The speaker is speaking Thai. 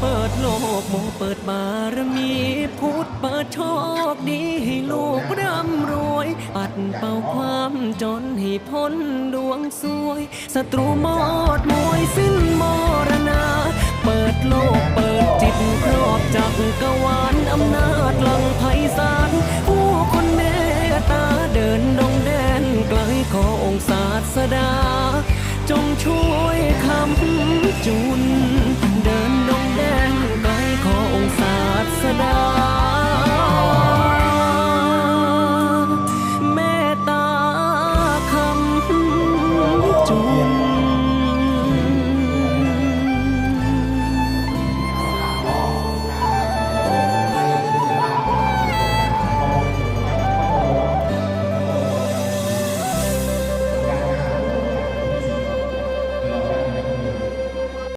เปิดโลกโมเปิดบารมีพุทธเปิดโชคดีให้ลูกร่ำรวย ปัดเป่าความจนให้พ้นดวงสวยศัตรูมอดมวยสิ้นมรณา เปิดโลกเปิดจิตครอบจักกวาลอำนาจหลังไพศาลผู้คนเมตตาเดินดงแดนไกลขอองค์ศาสดา จงช่วยคำจุน